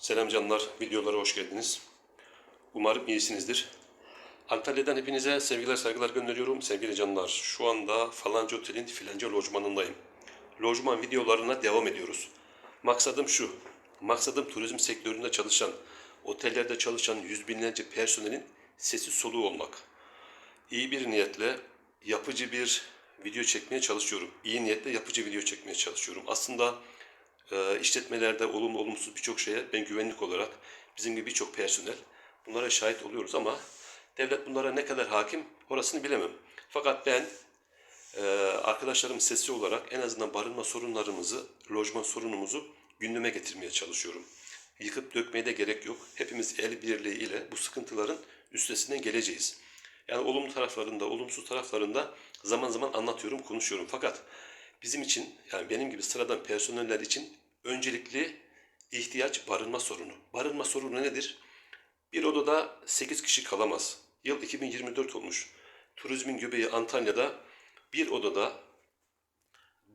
Selam canlar, videolara hoş geldiniz. Umarım iyisinizdir. Antalya'dan hepinize sevgiler saygılar gönderiyorum sevgili canlar. Şu anda falanca otelin filanca lojmanındayım. Lojman videolarına devam ediyoruz. Maksadım şu, maksadım turizm sektöründe çalışan, otellerde çalışan yüz binlerce personelin sesi soluğu olmak. İyi bir niyetle yapıcı bir video çekmeye çalışıyorum. İyi niyetle yapıcı video çekmeye çalışıyorum. Aslında e, işletmelerde olumlu olumsuz birçok şeye ben güvenlik olarak bizim gibi birçok personel bunlara şahit oluyoruz ama devlet bunlara ne kadar hakim orasını bilemem. Fakat ben e, arkadaşlarım sesi olarak en azından barınma sorunlarımızı, lojman sorunumuzu gündeme getirmeye çalışıyorum. Yıkıp dökmeye de gerek yok. Hepimiz el birliği ile bu sıkıntıların üstesinden geleceğiz. Yani olumlu taraflarında, olumsuz taraflarında zaman zaman anlatıyorum, konuşuyorum. Fakat bizim için, yani benim gibi sıradan personeller için öncelikli ihtiyaç barınma sorunu. Barınma sorunu nedir? Bir odada 8 kişi kalamaz. Yıl 2024 olmuş. Turizmin göbeği Antalya'da bir odada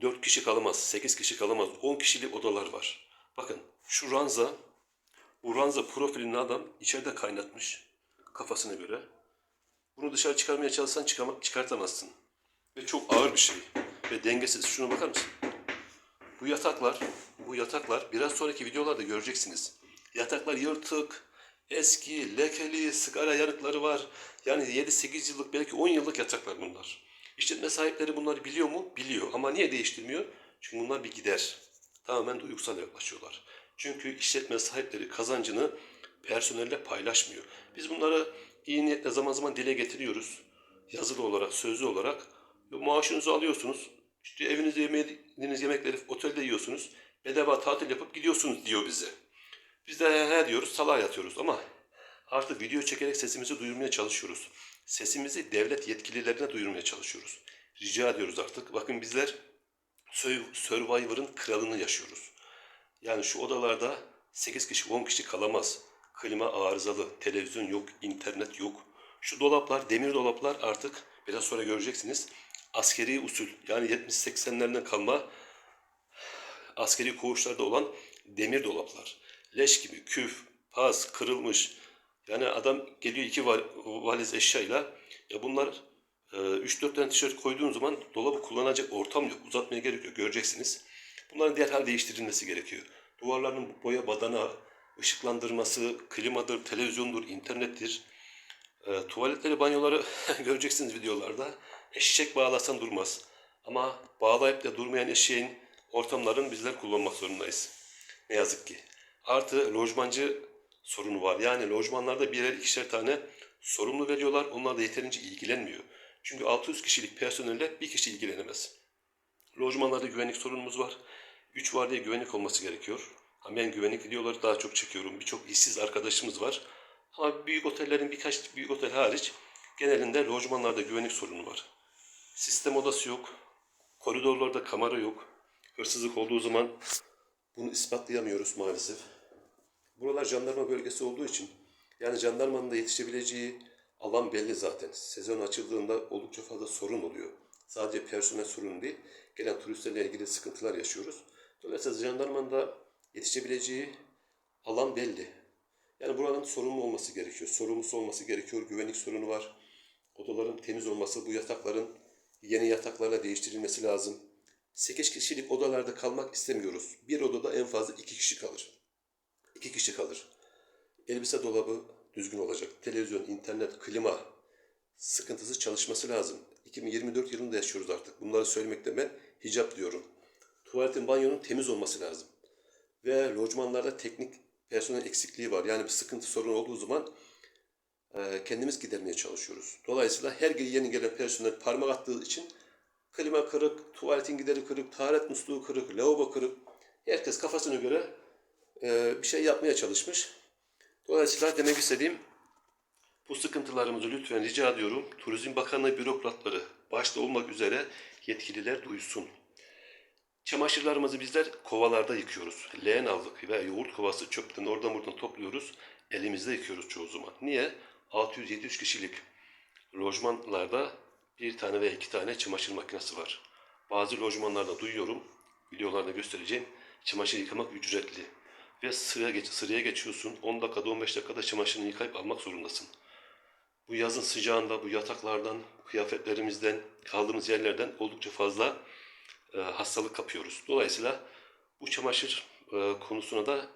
4 kişi kalamaz, 8 kişi kalamaz, 10 kişilik odalar var. Bakın şu ranza, bu ranza profilini adam içeride kaynatmış kafasına göre. Bunu dışarı çıkarmaya çalışsan çıkama- çıkartamazsın. Ve çok ağır bir şey. Ve dengesiz. Şuna bakar mısın? Bu yataklar, bu yataklar biraz sonraki videolarda göreceksiniz. Yataklar yırtık, eski, lekeli, sigara yanıkları var. Yani 7-8 yıllık belki 10 yıllık yataklar bunlar. İşletme sahipleri bunları biliyor mu? Biliyor. Ama niye değiştirmiyor? Çünkü bunlar bir gider. Tamamen duygusal yaklaşıyorlar. Çünkü işletme sahipleri kazancını personelle paylaşmıyor. Biz bunları iyi niyetle zaman zaman dile getiriyoruz. Yazılı olarak, sözlü olarak. Maaşınızı alıyorsunuz. İşte evinizde yemediğiniz yemekleri otelde yiyorsunuz. Bedava tatil yapıp gidiyorsunuz diyor bize. Biz de he diyoruz, salağa yatıyoruz ama artık video çekerek sesimizi duyurmaya çalışıyoruz. Sesimizi devlet yetkililerine duyurmaya çalışıyoruz. Rica ediyoruz artık. Bakın bizler Sur- Survivor'ın kralını yaşıyoruz. Yani şu odalarda 8 kişi 10 kişi kalamaz. Klima arızalı, televizyon yok, internet yok. Şu dolaplar, demir dolaplar artık biraz sonra göreceksiniz. Askeri usul yani 70-80'lerden kalma askeri koğuşlarda olan demir dolaplar. Leş gibi küf, pas, kırılmış. Yani adam geliyor iki val- valiz eşyayla. Ya bunlar e, 3-4 tane tişört koyduğun zaman dolabı kullanacak ortam yok. Uzatmaya gerek yok. Göreceksiniz. Bunların derhal değiştirilmesi gerekiyor. Duvarların boya badana, ışıklandırması, klimadır, televizyondur, internettir. E, tuvaletleri, banyoları göreceksiniz videolarda. Eşek bağlasan durmaz. Ama bağlayıp da durmayan eşeğin ortamların bizler kullanmak zorundayız. Ne yazık ki. Artı lojmancı sorunu var. Yani lojmanlarda birer ikişer tane sorumlu veriyorlar. Onlar da yeterince ilgilenmiyor. Çünkü 600 kişilik personelle bir kişi ilgilenemez. Lojmanlarda güvenlik sorunumuz var. 3 var diye güvenlik olması gerekiyor. Ama ben güvenlik videoları daha çok çekiyorum. Birçok işsiz arkadaşımız var. Ama büyük otellerin birkaç büyük otel hariç genelinde lojmanlarda güvenlik sorunu var. Sistem odası yok. Koridorlarda kamera yok. Hırsızlık olduğu zaman bunu ispatlayamıyoruz maalesef. Buralar jandarma bölgesi olduğu için yani jandarmanın da yetişebileceği alan belli zaten. Sezon açıldığında oldukça fazla sorun oluyor. Sadece personel sorunu değil, gelen turistlerle ilgili sıkıntılar yaşıyoruz. Dolayısıyla jandarmanın da yetişebileceği alan belli. Yani buranın sorumlu olması gerekiyor. Sorumlusu olması gerekiyor. Güvenlik sorunu var. Odaların temiz olması, bu yatakların yeni yataklarla değiştirilmesi lazım. 8 kişilik odalarda kalmak istemiyoruz. Bir odada en fazla 2 kişi kalır. 2 kişi kalır. Elbise dolabı düzgün olacak. Televizyon, internet, klima sıkıntısı çalışması lazım. 2024 yılında yaşıyoruz artık. Bunları söylemekte ben hicap diyorum. Tuvaletin, banyonun temiz olması lazım. Ve lojmanlarda teknik personel eksikliği var. Yani bir sıkıntı sorun olduğu zaman kendimiz gidermeye çalışıyoruz. Dolayısıyla her yeni gelen personel parmak attığı için klima kırık, tuvaletin gideri kırık, taharet musluğu kırık, lavabo kırık. Herkes kafasına göre e, bir şey yapmaya çalışmış. Dolayısıyla demek istediğim bu sıkıntılarımızı lütfen rica ediyorum. Turizm Bakanlığı bürokratları başta olmak üzere yetkililer duysun. Çamaşırlarımızı bizler kovalarda yıkıyoruz. Leğen aldık ve yoğurt kovası çöpten oradan buradan topluyoruz. Elimizde yıkıyoruz çoğu zaman. Niye? 600-700 kişilik lojmanlarda bir tane veya iki tane çamaşır makinesi var. Bazı lojmanlarda duyuyorum, videolarda göstereceğim, çamaşır yıkamak ücretli. ve sıraya, geç, sıraya geçiyorsun. 10 dakikada 15 dakikada çamaşırını yıkayıp almak zorundasın. Bu yazın sıcağında bu yataklardan, kıyafetlerimizden, kaldığımız yerlerden oldukça fazla e, hastalık kapıyoruz. Dolayısıyla bu çamaşır e, konusuna da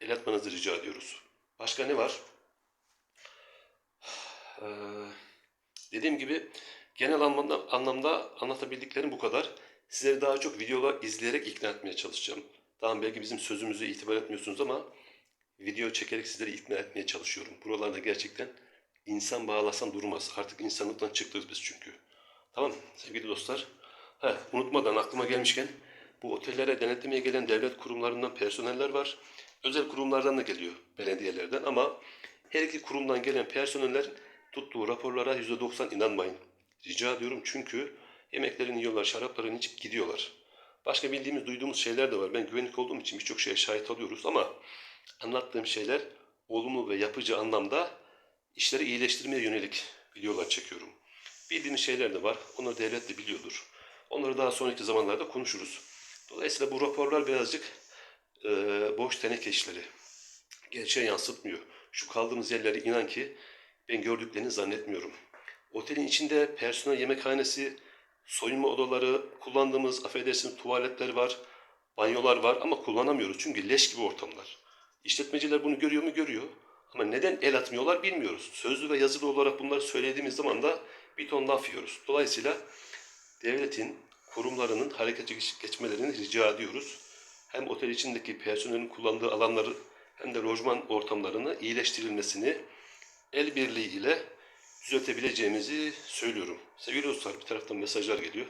el atmanızı rica ediyoruz. Başka ne var? Ee, dediğim gibi genel anlamda, anlamda anlatabildiklerim bu kadar. Sizleri daha çok videolar izleyerek ikna etmeye çalışacağım. Tamam belki bizim sözümüzü itibar etmiyorsunuz ama video çekerek sizleri ikna etmeye çalışıyorum. Buralarda gerçekten insan bağlasan durmaz. Artık insanlıktan çıktık biz çünkü. Tamam sevgili dostlar. Ha, unutmadan aklıma gelmişken bu otellere denetlemeye gelen devlet kurumlarından personeller var. Özel kurumlardan da geliyor belediyelerden ama her iki kurumdan gelen personeller tuttuğu raporlara %90 inanmayın. Rica ediyorum çünkü yemeklerini yiyorlar, şaraplarını içip gidiyorlar. Başka bildiğimiz, duyduğumuz şeyler de var. Ben güvenlik olduğum için birçok şeye şahit alıyoruz ama anlattığım şeyler olumlu ve yapıcı anlamda işleri iyileştirmeye yönelik videolar çekiyorum. Bildiğimiz şeyler de var. Onları devlet de biliyordur. Onları daha sonraki zamanlarda konuşuruz. Dolayısıyla bu raporlar birazcık e, boş teneke işleri. Gerçeği yansıtmıyor. Şu kaldığımız yerleri inan ki ben gördüklerini zannetmiyorum. Otelin içinde personel yemekhanesi, soyunma odaları, kullandığımız affedersiniz tuvaletler var, banyolar var ama kullanamıyoruz çünkü leş gibi ortamlar. İşletmeciler bunu görüyor mu? Görüyor. Ama neden el atmıyorlar bilmiyoruz. Sözlü ve yazılı olarak bunları söylediğimiz zaman da bir ton laf yiyoruz. Dolayısıyla devletin, kurumlarının harekete geç- geçmelerini rica ediyoruz. Hem otel içindeki personelin kullandığı alanları hem de lojman ortamlarını iyileştirilmesini el birliği ile düzeltebileceğimizi söylüyorum. Sevgili dostlar bir taraftan mesajlar geliyor.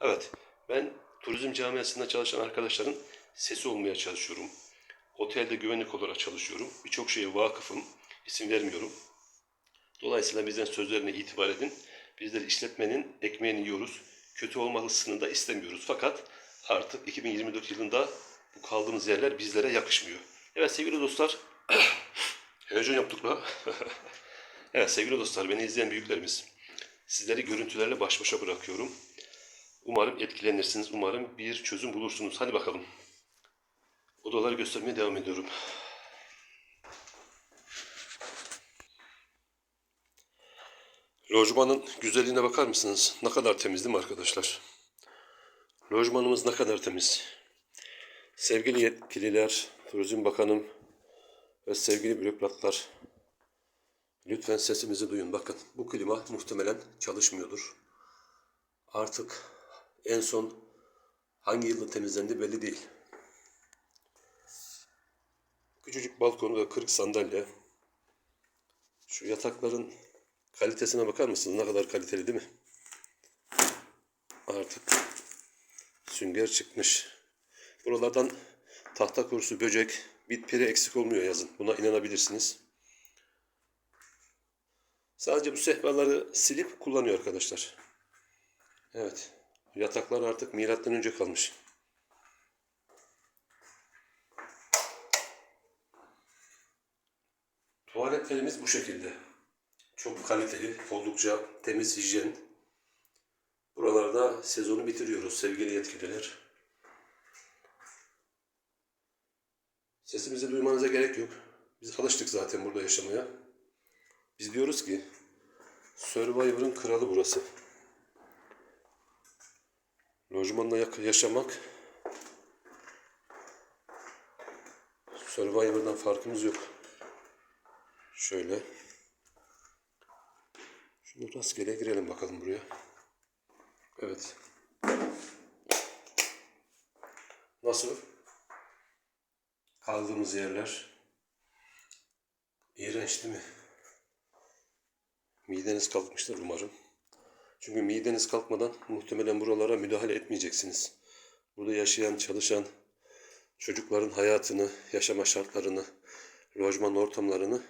Evet ben turizm camiasında çalışan arkadaşların sesi olmaya çalışıyorum. Otelde güvenlik olarak çalışıyorum. Birçok şeye vakıfım. İsim vermiyorum. Dolayısıyla bizden sözlerine itibar edin. Bizler işletmenin ekmeğini yiyoruz. Kötü olmalısını da istemiyoruz. Fakat artık 2024 yılında bu kaldığımız yerler bizlere yakışmıyor. Evet sevgili dostlar. Heyecan yaptık la. evet sevgili dostlar beni izleyen büyüklerimiz. Sizleri görüntülerle baş başa bırakıyorum. Umarım etkilenirsiniz. Umarım bir çözüm bulursunuz. Hadi bakalım. Odaları göstermeye devam ediyorum. Lojmanın güzelliğine bakar mısınız? Ne kadar temiz değil mi arkadaşlar? Lojmanımız ne kadar temiz. Sevgili yetkililer, Turizm Bakanım ve sevgili bürokratlar, lütfen sesimizi duyun. Bakın bu klima muhtemelen çalışmıyordur. Artık en son hangi yılda temizlendi belli değil. Küçücük balkonu ve kırık sandalye. Şu yatakların kalitesine bakar mısınız? Ne kadar kaliteli değil mi? Artık sünger çıkmış. Buralardan tahta kurusu, böcek, bit piri eksik olmuyor yazın. Buna inanabilirsiniz. Sadece bu sehpaları silip kullanıyor arkadaşlar. Evet. Yataklar artık milattan önce kalmış. Tuvaletlerimiz bu şekilde. Çok kaliteli, oldukça temiz, hijyen. Buralarda sezonu bitiriyoruz sevgili yetkililer. Sesimizi duymanıza gerek yok. Biz alıştık zaten burada yaşamaya. Biz diyoruz ki Survivor'ın kralı burası. Lojmanla yaşamak Survivor'dan farkımız yok. Şöyle. Şunu rastgele girelim bakalım buraya. Evet. Nasıl? Kaldığımız yerler. İğrenç değil mi? Mideniz kalkmıştır umarım. Çünkü mideniz kalkmadan muhtemelen buralara müdahale etmeyeceksiniz. Burada yaşayan, çalışan çocukların hayatını, yaşama şartlarını, lojman ortamlarını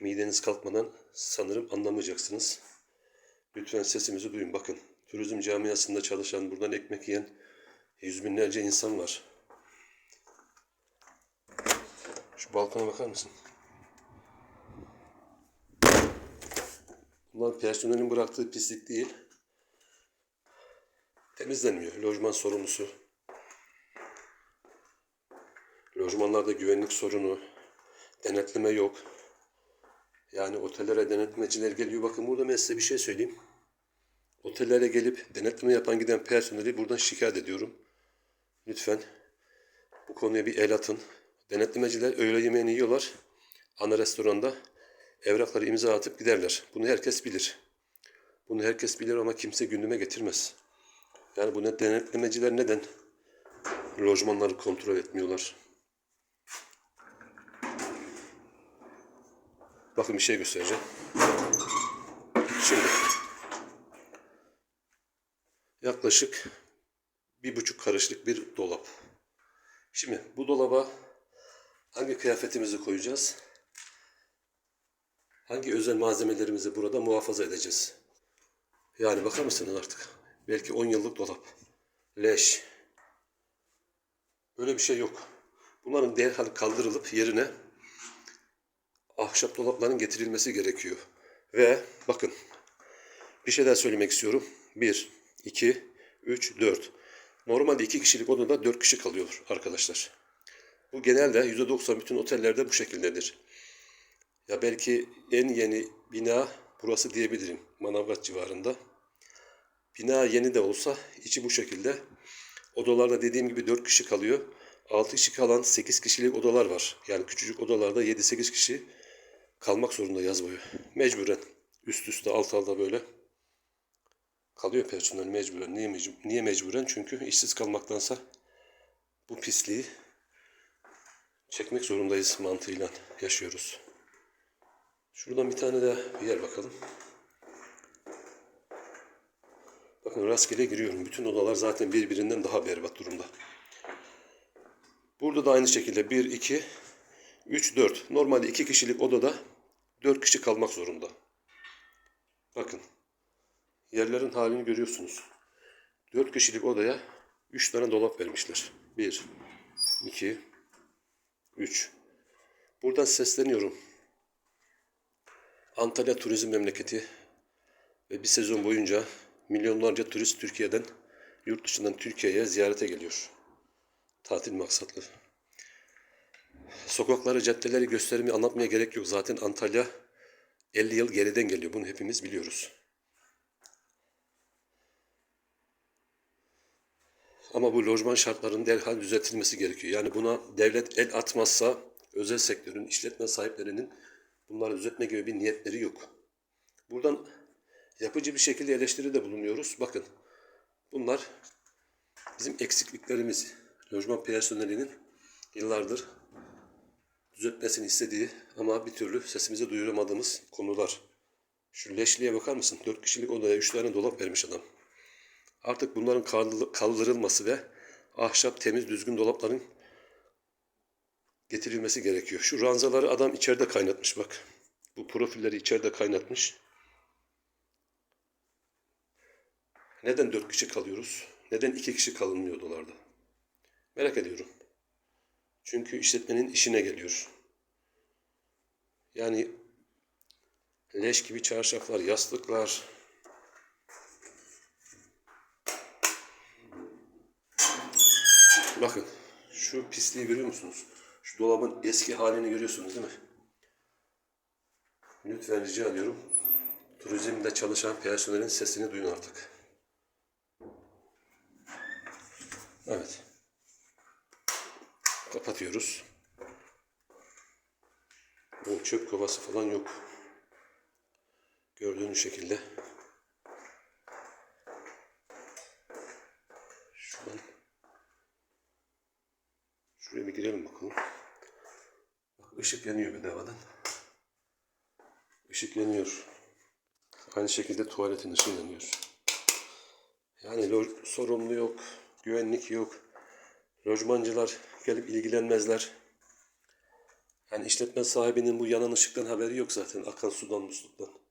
mideniz kalkmadan sanırım anlamayacaksınız. Lütfen sesimizi duyun. Bakın turizm camiasında çalışan, buradan ekmek yiyen yüz binlerce insan var. Şu balkona bakar mısın? Bunlar personelin bıraktığı pislik değil. Temizlenmiyor. Lojman sorumlusu. Lojman Lojmanlarda güvenlik sorunu, denetleme yok. Yani otellere denetmeciler geliyor. Bakın burada ben size bir şey söyleyeyim. Otellere gelip denetleme yapan giden personeli buradan şikayet ediyorum. Lütfen bu konuya bir el atın. Denetlemeciler öğle yemeğini yiyorlar. Ana restoranda evrakları imza atıp giderler. Bunu herkes bilir. Bunu herkes bilir ama kimse gündeme getirmez. Yani bu ne denetlemeciler neden lojmanları kontrol etmiyorlar? Bakın bir şey göstereceğim. Şimdi yaklaşık bir buçuk karışlık bir dolap. Şimdi bu dolaba hangi kıyafetimizi koyacağız? Hangi özel malzemelerimizi burada muhafaza edeceğiz? Yani bakar mısınız artık? Belki 10 yıllık dolap. Leş. Böyle bir şey yok. Bunların derhal kaldırılıp yerine ahşap dolapların getirilmesi gerekiyor. Ve bakın bir şey daha söylemek istiyorum. 1, 2, 3, 4. Normalde 2 kişilik odada 4 kişi kalıyor arkadaşlar. Bu genelde %90 bütün otellerde bu şekildedir. Ya belki en yeni bina burası diyebilirim. Manavgat civarında. Bina yeni de olsa içi bu şekilde. Odalarda dediğim gibi 4 kişi kalıyor. 6 kişi kalan 8 kişilik odalar var. Yani küçücük odalarda 7-8 kişi kalmak zorunda yaz boyu. Mecburen. Üst üste alt alta böyle kalıyor personel mecburen. Niye, mecbur, niye mecburen? Çünkü işsiz kalmaktansa bu pisliği çekmek zorundayız mantığıyla yaşıyoruz. Şuradan bir tane daha bir yer bakalım. Bakın rastgele giriyorum. Bütün odalar zaten birbirinden daha berbat durumda. Burada da aynı şekilde 1, 2, 3, 4. Normalde 2 kişilik odada 4 kişi kalmak zorunda. Bakın. Yerlerin halini görüyorsunuz. 4 kişilik odaya 3 tane dolap vermişler. 1, 2, 3. Buradan sesleniyorum. Antalya turizm memleketi ve bir sezon boyunca milyonlarca turist Türkiye'den, yurt dışından Türkiye'ye ziyarete geliyor. Tatil maksatlı. Sokakları, caddeleri, gösterimi anlatmaya gerek yok. Zaten Antalya 50 yıl geriden geliyor. Bunu hepimiz biliyoruz. Ama bu lojman şartlarının derhal düzeltilmesi gerekiyor. Yani buna devlet el atmazsa özel sektörün, işletme sahiplerinin bunları düzeltme gibi bir niyetleri yok. Buradan yapıcı bir şekilde eleştiride bulunuyoruz. Bakın bunlar bizim eksikliklerimiz. Lojman personelinin yıllardır düzeltmesini istediği ama bir türlü sesimize duyuramadığımız konular. Şu leşliğe bakar mısın? 4 kişilik odaya 3 tane dolap vermiş adam. Artık bunların kaldı- kaldırılması ve ahşap temiz düzgün dolapların getirilmesi gerekiyor. Şu ranzaları adam içeride kaynatmış bak. Bu profilleri içeride kaynatmış. Neden dört kişi kalıyoruz? Neden iki kişi kalınmıyor odalarda? Merak ediyorum. Çünkü işletmenin işine geliyor. Yani leş gibi çarşaflar, yastıklar, Bakın şu pisliği görüyor musunuz? Şu dolabın eski halini görüyorsunuz değil mi? Lütfen rica ediyorum. Turizmde çalışan personelin sesini duyun artık. Evet. Kapatıyoruz. Bu çöp kovası falan yok. Gördüğünüz şekilde. Şuraya bir girelim bakalım. Bak ışık yanıyor bedavadan. Işık yanıyor. Aynı şekilde tuvaletin ışığı yanıyor. Yani sorumlu yok, güvenlik yok. Lojmancılar gelip ilgilenmezler. Yani işletme sahibinin bu yanan ışıktan haberi yok zaten. Akan sudan musluktan.